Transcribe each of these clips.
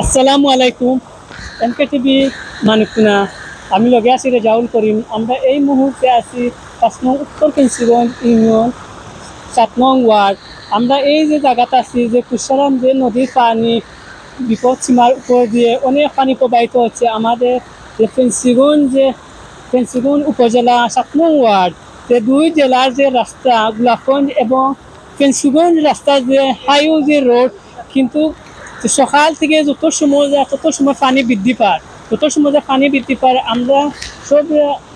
আসসালামু আলাইকুম। এমকে টিভি মানিকুনা আমি লগে আছি রেজাউল করিম। আমরা এই মুহূর্তে আছি পাঁচ নং উত্তর কিন্সিগঞ্জ ইউনিয়ন, সাত নং ওয়ার্ড। আমরা এই যে জায়গাটা আছি যে কুশারাম যে নদীর পানি বিপদ সীমার উপর দিয়ে অনেক পানি প্রবাহিত হচ্ছে, আমাদের যে ফেন্সিগঞ্জ যে ফেন্সিগঞ্জ উপজেলা, সাত নং ওয়ার্ড, যে দুই জেলার যে রাস্তা, গোলাপগঞ্জ এবং ফেন্সিগঞ্জ রাস্তার যে হাইও যে রোড, কিন্তু সকাল থেকে যত সময় যায়, তত সময় পানি বৃদ্ধি পায়। যত সময় যায় পানি বৃদ্ধি পায়, আমরা সব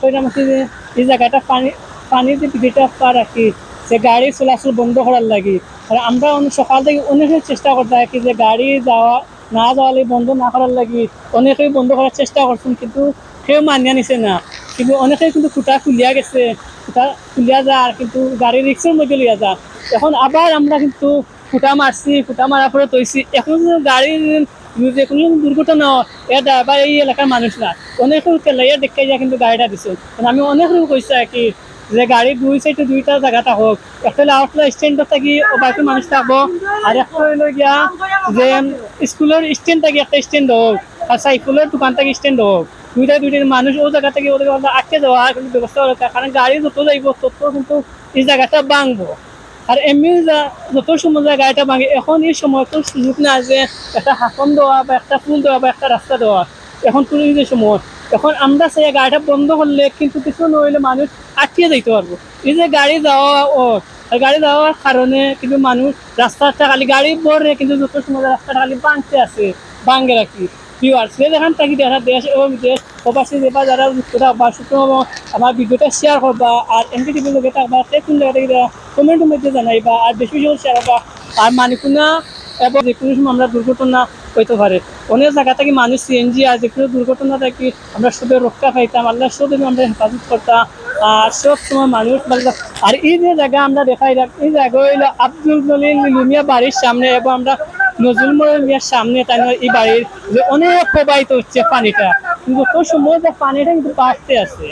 মোটামুটি যে এই জায়গাটা পানি পানি যে বৃদ্ধিটা পা রাখি যে গাড়ি চলাচল বন্ধ করার লাগে। আর আমরা অনেক সকাল থেকে অনেকেই চেষ্টা করতে থাকি যে গাড়ি যাওয়া, না যাওয়ালে বন্ধ না করার লাগি। অনেকেই বন্ধ করার চেষ্টা করছেন, কিন্তু কেউ মানিয়া নিছে না। কিন্তু অনেকেই কিন্তু খুঁটা খুলিয়া গেছে, খুঁটা খুলিয়া যায়, কিন্তু গাড়ি রিক্সের মধ্যে লিয়া যা এখন আবার আমরা কিন্তু ফুটা মারছি, ফুটা মারার পরে তৈছি। এখন যে গাড়ির যে কোনো দুর্ঘটনা এর ড্রাইভার, এই এলাকার মানুষ না অনেক তেলাইয়া দেখে যা কিন্তু গাড়িটা দিছে। কারণ আমি অনেক রকম কইছি আর কি, যে গাড়ি দুই সাইডে দুইটা জায়গা থাকক একটা আউটলা স্ট্যান্ডত থাকি বাকি মানুষ থাকব, আর একটা গিয়া যে স্কুলের স্ট্যান্ড থাকি একটা স্ট্যান্ড হোক আর সাইকেলের দোকান থাকি স্ট্যান্ড হোক দুইটা দুইটা মানুষ ও জায়গা থেকে ওদের আটকে যাওয়া, কিন্তু ব্যবস্থা। কারণ গাড়ি যত যাইব, তত কিন্তু এই জায়গাটা ভাঙবো। আর এমনি যত সময় যায় গাড়িটা ভাঙে, এখন এই সময় তো সুযোগ না যে একটা হাকম দেওয়া বা একটা ফুল দেওয়া বা একটা রাস্তা দেওয়া এখন তো এই যে সময় এখন আমরা সেই গাড়িটা বন্ধ করলে কিন্তু কিছু নইলে মানুষ আটকে যাইতে পারব। এই যে গাড়ি যাওয়া ও আর গাড়ি যাওয়ার কারণে কিন্তু মানুষ রাস্তাটা খালি গাড়ি বরে কিন্তু যত সময় রাস্তাটা খালি ভাঙতে আছে ভাঙে রাখি ভিউয়ার্স যেখান থাকি দেখা দেশ এবং বিদেশ প্রবাসী যেবা যারা সুতরাং আমার ভিডিওটা শেয়ার করবা আর এমপি টিভির লোকে থাকবা সে কোন কমেন্টের মধ্যে জানাইবা আর বেশি বেশি করে শেয়ার করবা আর মানিকুনা এবং যে কোনো সময় আমরা দুর্ঘটনা হইতে পারে। অনেক জায়গা থেকে মানুষ সিএনজি আর যে কোনো দুর্ঘটনা থেকে আমরা সবে রক্ষা পাইতাম। আল্লাহ সবে আমরা হেফাজত করতাম। আর সব সময় মানুষ আর এই যে জায়গা আমরা দেখাই এই জায়গা হইল আব্দুল জলিল লুমিয়া বাড়ির সামনে এবং আমরা নজরুল মিয়ার সামনে তাই এই বাড়ির যে অনেক প্রবাহিত হচ্ছে পানিটা। কিন্তু সময় যে পানিটা কিন্তু বাড়তে আছে।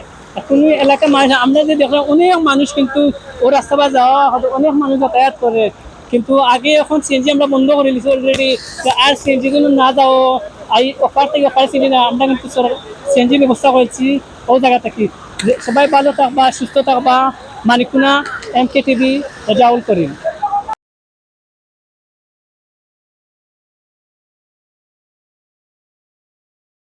কোনো এলাকার মানুষ, আমরা যে দেখলাম, অনেক মানুষ কিন্তু ও রাস্তা বা যাওয়া অনেক মানুষ যাতায়াত করে। কিন্তু আগে এখন সিএনজি আমরা বন্ধ করে দিচ্ছি অলরেডি আর সিএনজি গুলো না যাও আই অফার থেকে অফার সিএনজি না, আমরা কিন্তু সিএনজি ব্যবস্থা করেছি ও জায়গা থাকি। সবাই ভালো থাকবা, সুস্থ থাকবা। মানিকুনা M K TV Raul Karim.